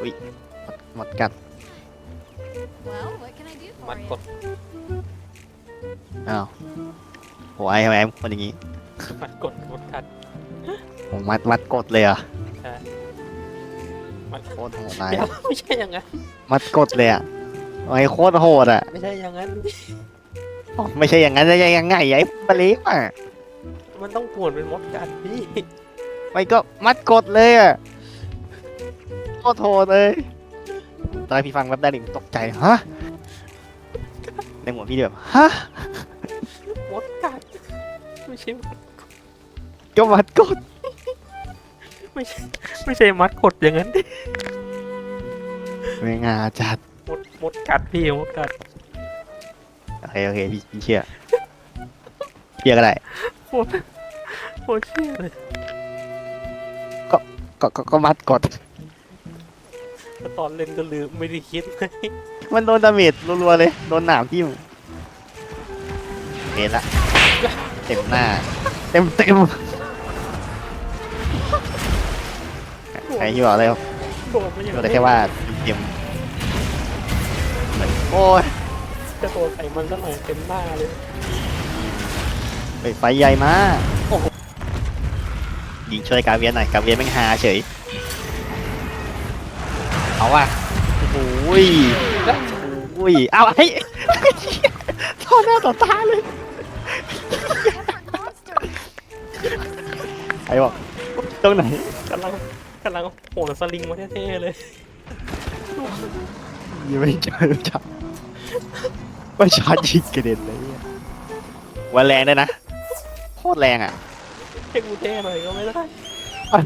อุ้ยหมดหมดกัด Well, what can I do มั for ด you? กดอ้าวโหไอ้ทำไมคนอย่างงี้มัดกดมดกัดผมมัดมัดกดเลยเหรอะใช่มัดโคตรโหดนายเดี๋ยวไม่ใช่อย่างนั้น มัดกดเลยอะทำไมโคตรโหดอะไม่ใช่อย่างนั้นอ๋อไม่ใช่อย่างนั้นจะยังไงไอ้ปลีฟอะมันต้องปวดเป็นมดกัดพี่ ไม่ก็มัดกดเลยอะโค ตรโหดเลย ตอนพี่ฟังแป๊บได้หนึ่งตกใจ ฮะ ในหัวพี่แบบ ฮะมดกัดไม่ใช่มัดก็มัดกด ไม่ใช่ไม่ใช่มัดกดอย่างนั้นดิไม่งาจัด มดมดกัดพี่มดกัดโอเคโอเคพี่พี่เชื่อเชื่อก็ได้โคตรโคตรเชี่ยเลย ก็ก็ก็มัดกด ตอนเล่นก็ลืมไม่ได้คิดเลยมันโดนดาเมจรัวๆเลย โดนหนามทิ่มเห็นละ เต็มหน้า เต็มเต็มไอ้ที่บอกเลยโดนไม่อย่างบอกได้แค่ว่าเต็มเหมือนโอ้ยจะโดนใส่มันก็หน่อยเต็มหน้าเลยไปไฟใหญ่มากโอ้โหยิงช่วยกาเวียนหน่อยกาเวียนแม่งฮาเฉย เอาว่ะโอ้โหยโอ้ยเอาไอ้ท่อหน้าต่อตาเลย Different monster. ไอ้บอกตรงไหนกำลังกำลังโหนสลิงมาเท่ๆเลยยังไม่เจอจับประชายิงกระเด็นเลยเนี่ยวันแรงด้วยนะโคตรแรงอะให้กูเท่หน่อยก็ไม่ได้อะ